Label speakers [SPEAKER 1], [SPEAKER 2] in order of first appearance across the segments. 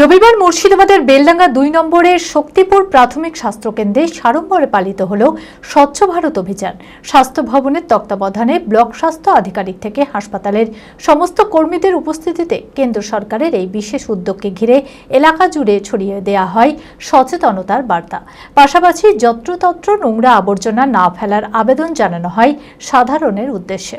[SPEAKER 1] রবিবার মুর্শিদাবাদের বেলডাঙ্গা দুই নম্বরের শক্তিপুর প্রাথমিক স্বাস্থ্যকেন্দ্রে সাড়ম্বরে পালিত হল স্বচ্ছ ভারত অভিযান। স্বাস্থ্য ভবনের তত্ত্বাবধানে ব্লক স্বাস্থ্য আধিকারিক থেকে হাসপাতালের সমস্ত কর্মীদের উপস্থিতিতে কেন্দ্র সরকারের এই বিশেষ উদ্যোগকে ঘিরে এলাকা জুড়ে ছড়িয়ে দেওয়া হয় সচেতনতার বার্তা। পাশাপাশি যত্রতত্র নোংরা আবর্জনা না ফেলার আবেদন জানানো হয় সাধারণের উদ্দেশ্যে।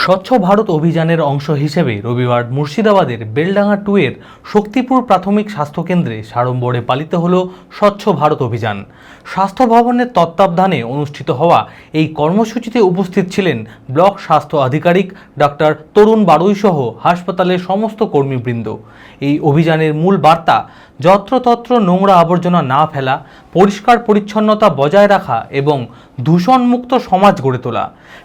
[SPEAKER 2] স্বচ্ছ ভারত অভিযানের অংশ হিসেবে রবিবার মুর্শিদাবাদের বেলডাঙ্গা টু এর শক্তিপুর প্রাথমিক স্বাস্থ্যকেন্দ্রে সাড়ম্বরে পালিত হল স্বচ্ছ ভারত অভিযান। স্বাস্থ্য ভবনের তত্ত্বাবধানে অনুষ্ঠিত হওয়া এই কর্মসূচিতে উপস্থিত ছিলেন ব্লক স্বাস্থ্য আধিকারিক ডাক্তার তরুণ বারুই সহ হাসপাতালের সমস্ত কর্মীবৃন্দ। এই অভিযানের মূল বার্তা, যত্রতত্র নোংরা আবর্জনা না ফেলা পরিষ্কার পরিচ্ছন্নতা বজায় রাখা এবং দূষণমুক্ত সমাজ গড়ে তোলা।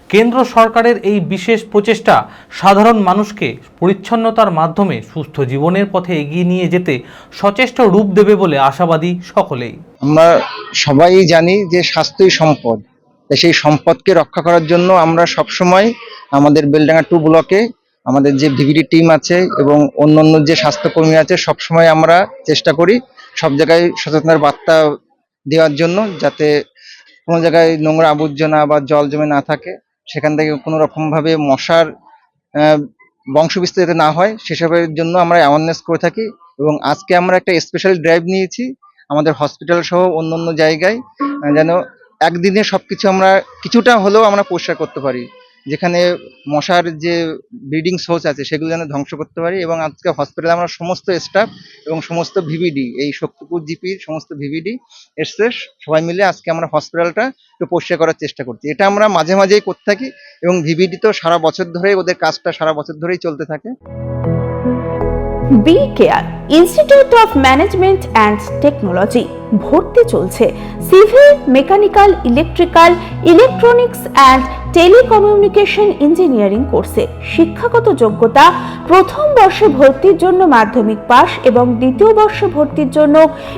[SPEAKER 2] কেন্দ্র সরকারের এই বিশেষ প্রচেষ্টা সাধারণ মানুষকে পরিচ্ছন্নতার মাধ্যমে সুস্থ জীবনের পথে এগিয়ে নিয়ে যেতে সচেষ্ট রূপ দেবে বলে আশাবাদী সকলেই।
[SPEAKER 3] আমরা সবাই জানি যে স্বাস্থ্যই সম্পদ। সেই সম্পদকে রক্ষা করার জন্য আমরা সবসময় আমাদের বেলডাঙ্গা টু ব্লকে আমাদের যে ভিভিডি টিম আছে এবং অন্যান্য যে স্বাস্থ্যকর্মী আছে সবসময় আমরা চেষ্টা করি সব জায়গায় সচেতনার বার্তা দেওয়ার জন্য যাতে কোনো জায়গায় নোংরা আবর্জনা বা জল জমে না থাকে, সেখান থেকে কোনো রকমভাবে মশার বংশ বিস্তারিত না হয় সেসবের জন্য আমরা অ্যাওয়ারনেস করে থাকি এবং আজকে আমরা একটা স্পেশাল ড্রাইভ নিয়েছি আমাদের হসপিটাল সহ অন্য জায়গায় যেন একদিনে সব কিছু আমরা কিছুটা হলেও আমরা পরিষ্কার করতে পারি। যেখানে মশার যে ব্রিডিং সোর্স আছে সেগুলো যেন ধ্বংস করতে পারি এবং আজকে হসপিটালে আমরা সমস্ত স্টাফ এবং সমস্ত ভিভিডি, এই শক্তিপুর জিপির সমস্ত ভিভিডি এসছে, সবাই মিলে আজকে আমরা হসপিটালটা একটু পরিষ্কার করার চেষ্টা করছি। এটা আমরা মাঝে মাঝেই করতে থাকি এবং ভিভিডি তো সারা বছর ধরে ওদের কাজটা সারা বছর ধরেই চলতে থাকে।
[SPEAKER 4] B care institute of management and technology ভর্তি চলছে। Civil mechanical electrical electronics and telecommunication engineering কোর্সে শিক্ষাগত যোগ্যতা, প্রথম বর্ষে ভর্তির জন্য মাধ্যমিক পাস এবং দ্বিতীয় বর্ষে ভর্তির জন্য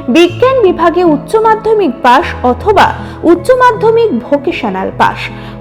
[SPEAKER 4] বিজ্ঞান বিভাগে উচ্চ মাধ্যমিক পাস অথবা উচ্চ মাধ্যমিক ভোকেশনাল পাস